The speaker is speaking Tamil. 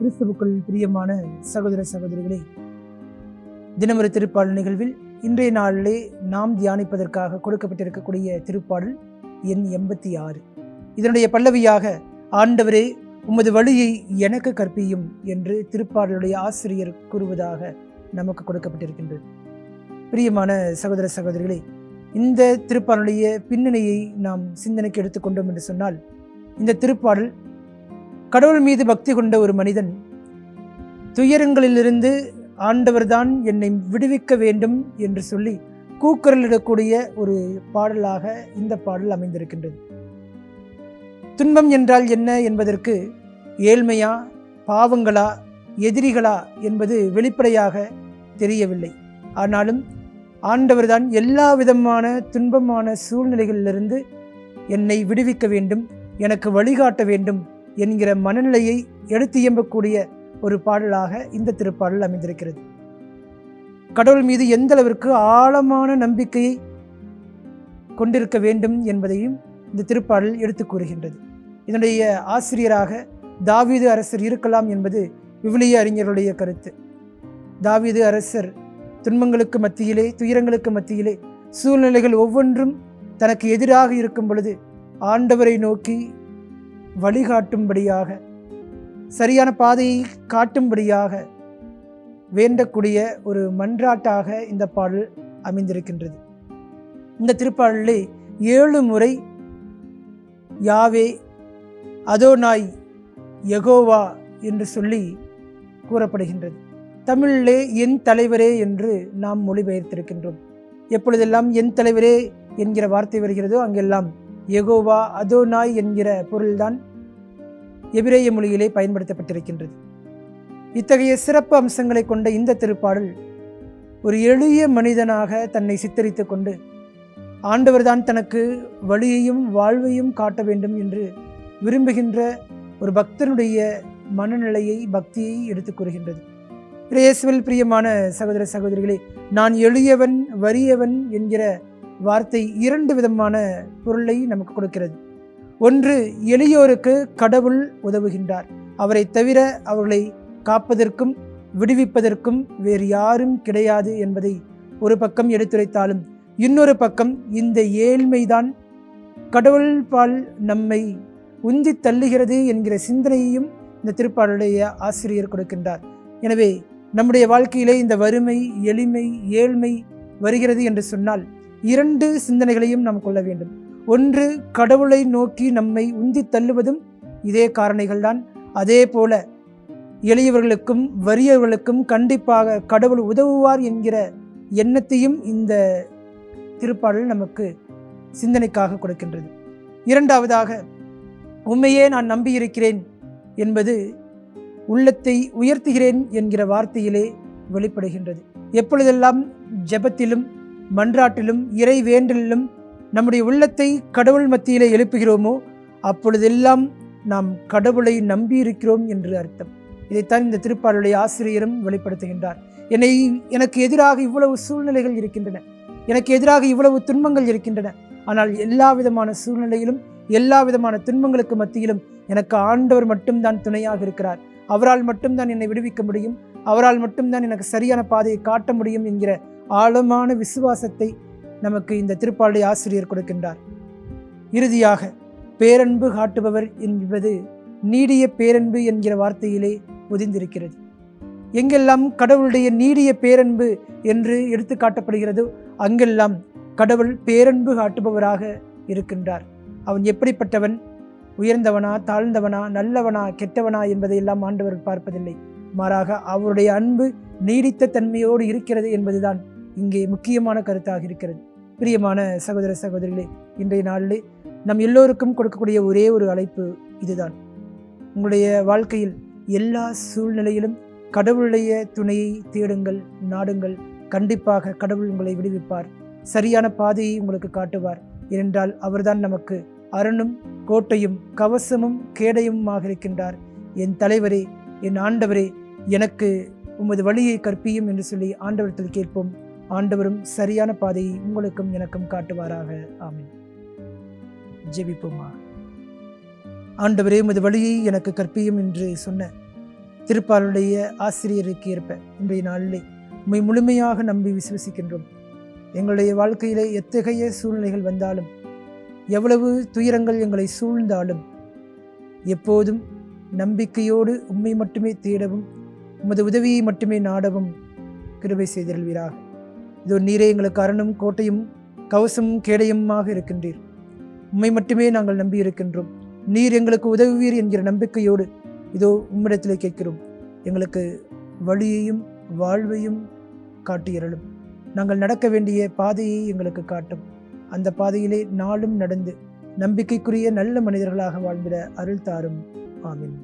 கிறிஸ்துவுக்குள் பிரியமான சகோதர சகோதரிகளே தினமொரு திருப்பாடல் நிகழ்வில் இன்றைய நாளிலே நாம் தியானிப்பதற்காக கொடுக்கப்பட்டிருக்கக்கூடிய திருப்பாடல் எண் எண்பத்தி ஆறு. இதனுடைய பல்லவியாக ஆண்டவரே உமது வழியை எனக்கு கற்பியும் என்று திருப்பாடலுடைய ஆசிரியர் கூறுவதாக நமக்கு கொடுக்கப்பட்டிருக்கின்றது. பிரியமான சகோதர சகோதரிகளே இந்த திருப்பாடலுடைய பின்னணியை நாம் சிந்தனைக்கு எடுத்துக்கொண்டோம் என்று சொன்னால் இந்த திருப்பாடல் கடவுள் மீது பக்தி கொண்ட ஒரு மனிதன் துயரங்களிலிருந்து ஆண்டவர்தான் என்னை விடுவிக்க வேண்டும் என்று சொல்லி கூக்குரலிடக்கூடிய ஒரு பாடலாக இந்த பாடல் அமைந்திருக்கின்றது. துன்பம் என்றால் என்ன என்பதற்கு ஏழ்மையா பாவங்களா எதிரிகளா என்பது வெளிப்படையாக தெரியவில்லை. ஆனாலும் ஆண்டவர்தான் எல்லா விதமான துன்பமான சூழ்நிலைகளிலிருந்து என்னை விடுவிக்க வேண்டும் எனக்கு வழிகாட்ட வேண்டும் என்கிற மனநிலையை எடுத்து இயம்பக்கூடிய ஒரு பாடலாக இந்த திருப்பாடல் அமைந்திருக்கிறது. கடவுள் மீது எந்த அளவிற்கு ஆழமான நம்பிக்கையை கொண்டிருக்க வேண்டும் என்பதையும் இந்த திருப்பாடல் எடுத்து கூறுகின்றது. இதனுடைய ஆசிரியராக தாவீது அரசர் இருக்கலாம் என்பது விவிலிய அறிஞருடைய கருத்து. தாவீது அரசர் துன்பங்களுக்கு மத்தியிலே துயரங்களுக்கு மத்தியிலே சூழ்நிலைகள் ஒவ்வொன்றும் தனக்கு எதிராக இருக்கும் பொழுது ஆண்டவரை நோக்கி வழிகாட்டும்படியாக சரியான பாதையை காட்டும்படியாக வேண்டக்கூடிய ஒரு மன்றாட்டாக இந்த பாடல் அமைந்திருக்கின்றது. இந்த திருப்பாடலிலே ஏழு முறை யாவே அதோனாய் எகோவா என்று சொல்லி கூறப்படுகின்றது. தமிழிலே என் தலைவரே என்று நாம் மொழிபெயர்த்திருக்கின்றோம். எப்பொழுதெல்லாம் என் தலைவரே என்கிற வார்த்தை வருகிறதோ அங்கெல்லாம் எகோவா அதோனாய் என்கிற பொருள்தான் எபிரேய மொழியிலே பயன்படுத்தப்பட்டிருக்கின்றது. இத்தகைய சிறப்பு அம்சங்களை கொண்ட இந்த திருப்பாடல் ஒரு எளிய மனிதனாக தன்னை சித்தரித்து கொண்டு ஆண்டவர்தான் தனக்கு வழியையும் வாழ்வையும் காட்ட வேண்டும் என்று விரும்புகின்ற ஒரு பக்தனுடைய மனநிலையை பக்தியை எடுத்துக் கூறுகின்றது. பிரேசுவில் பிரியமான சகோதர சகோதரிகளே நான் எளியவன் வறியவன் என்கிற வார்த்தை இரண்டு விதமான பொருளை நமக்கு கொடுக்கிறது. ஒன்று எளியோருக்கு கடவுள் உதவுகின்றார். அவரை தவிர அவர்களை காப்பதற்கும் விடுவிப்பதற்கும் வேறு யாரும் கிடையாது என்பதை ஒரு பக்கம் எடுத்துரைத்தாலும் இன்னொரு பக்கம் இந்த ஏழ்மைதான் கடவுள் பால் நம்மை உந்தி தள்ளுகிறது என்கிற சிந்தனையையும் இந்த திருப்பாடலுடைய ஆசிரியர் கொடுக்கின்றார். எனவே நம்முடைய வாழ்க்கையிலே இந்த வறுமை எளிமை ஏழ்மை வருகிறது என்று சொன்னால் இரண்டு சிந்தனைகளையும் நாம் கொள்ள வேண்டும். ஒன்று கடவுளை நோக்கி நம்மை உந்தி தள்ளுவதும் இதே காரணிகள்தான். அதே போல எளியவர்களுக்கும் வறியவர்களுக்கும் கண்டிப்பாக கடவுள் உதவுவார் என்கிற எண்ணத்தையும் இந்த திருப்பாடல் நமக்கு சிந்தனைக்காக கொடுக்கின்றது. இரண்டாவதாக உண்மையே நான் நம்பியிருக்கிறேன் என்பது உள்ளத்தை உயர்த்துகிறேன் என்கிற வார்த்தையிலே வெளிப்படுகின்றது. எப்பொழுதெல்லாம் ஜெபத்திலும் மன்றாட்டிலும் இறை வேண்டலிலும் நம்முடைய உள்ளத்தை கடவுள் மத்தியிலே எழுப்புகிறோமோ அப்பொழுதெல்லாம் நாம் கடவுளை நம்பியிருக்கிறோம் என்று அர்த்தம். இதைத்தான் இந்த திருப்பாடலுடைய ஆசிரியரும் வெளிப்படுத்துகின்றார். என்னை எனக்கு எதிராக இவ்வளவு சூழ்நிலைகள் இருக்கின்றன. எனக்கு எதிராக இவ்வளவு துன்பங்கள் இருக்கின்றன. ஆனால் எல்லா விதமான சூழ்நிலையிலும் எல்லா விதமான துன்பங்களுக்கு மத்தியிலும் எனக்கு ஆண்டவர் மட்டும்தான் துணையாக இருக்கிறார். அவரால் மட்டும்தான் என்னை விடுவிக்க முடியும். அவரால் மட்டும்தான் எனக்கு சரியான பாதையை காட்ட முடியும் என்கிற ஆழமான விசுவாசத்தை நமக்கு இந்த திருப்பாளுடைய ஆசிரியர் கொடுக்கின்றார். இறுதியாக பேரன்பு காட்டுபவர் என்பது நீடிய பேரன்பு என்கிற வார்த்தையிலே உதிர்ந்திருக்கிறது. எங்கெல்லாம் கடவுளுடைய நீடிய பேரன்பு என்று எடுத்து காட்டப்படுகிறதோ அங்கெல்லாம் கடவுள் பேரன்பு காட்டுபவராக இருக்கின்றார். அவன் எப்படிப்பட்டவன்? உயர்ந்தவனா தாழ்ந்தவனா நல்லவனா கெட்டவனா என்பதையெல்லாம் ஆண்டவர் பார்ப்பதில்லை. மாறாக அவருடைய அன்பு நீடித்த தன்மையோடு இருக்கிறது என்பதுதான் இங்கே முக்கியமான கருத்தாக இருக்கிறது. பிரியமான சகோதர சகோதரிகளே இன்றைய நாளிலே நம் எல்லோருக்கும் கொடுக்கக்கூடிய ஒரே ஒரு அழைப்பு இதுதான். உங்களுடைய வாழ்க்கையில் எல்லா சூழ்நிலையிலும் கடவுளுடைய துணையை தேடுங்கள் நாடுங்கள். கண்டிப்பாக கடவுள் உங்களை விடுவிப்பார். சரியான பாதையை உங்களுக்கு காட்டுவார். ஏனென்றால் அவர்தான் நமக்கு அரணும் கோட்டையும் கவசமும் கேடையுமாக இருக்கின்றார். என் தலைவரே என் ஆண்டவரே எனக்கு உமது வழியை கற்பியும் என்று சொல்லி ஆண்டவரத்தில் கேட்போம். ஆண்டவரும் சரியான பாதையை உங்களுக்கும் எனக்கும் காட்டுவாராக. ஆமீன். ஜெபிப்போமா? ஆண்டவரே உமது வழியை எனக்கு கற்பியும் என்று சொன்ன திருப்பாலுடைய ஆசிரியருக்கு ஏற்ப இன்றைய நாளிலே உண்மை முழுமையாக நம்பி விசுவசிக்கின்றோம். எங்களுடைய வாழ்க்கையிலே எத்தகைய சூழ்நிலைகள் வந்தாலும் எவ்வளவு துயரங்கள் எங்களை சூழ்ந்தாலும் எப்போதும் நம்பிக்கையோடு உம்மை மட்டுமே தேடவும் உமது உதவியை மட்டுமே நாடவும் கிருபை செய்திருவீராக இதோ நீரே எங்களுக்கு அரணும் கோட்டையும் கவசமும் கேடயமாக இருக்கின்றீர். உம்மை மட்டுமே நாங்கள் நம்பி இருக்கின்றோம். நீர் எங்களுக்கு உதவுவீர் என்கிற நம்பிக்கையோடு இதோ உம்மிடத்திலே கேட்கிறோம். எங்களுக்கு வழியையும் வாழ்வையும் காட்டியறலும் நாங்கள் நடக்க வேண்டிய பாதையை எங்களுக்கு காட்டும். அந்த பாதையிலே நாளும் நடந்து நம்பிக்கைக்குரிய நல்ல மனிதர்களாக வாழ்ந்திட அருள் தாரும். ஆமின்.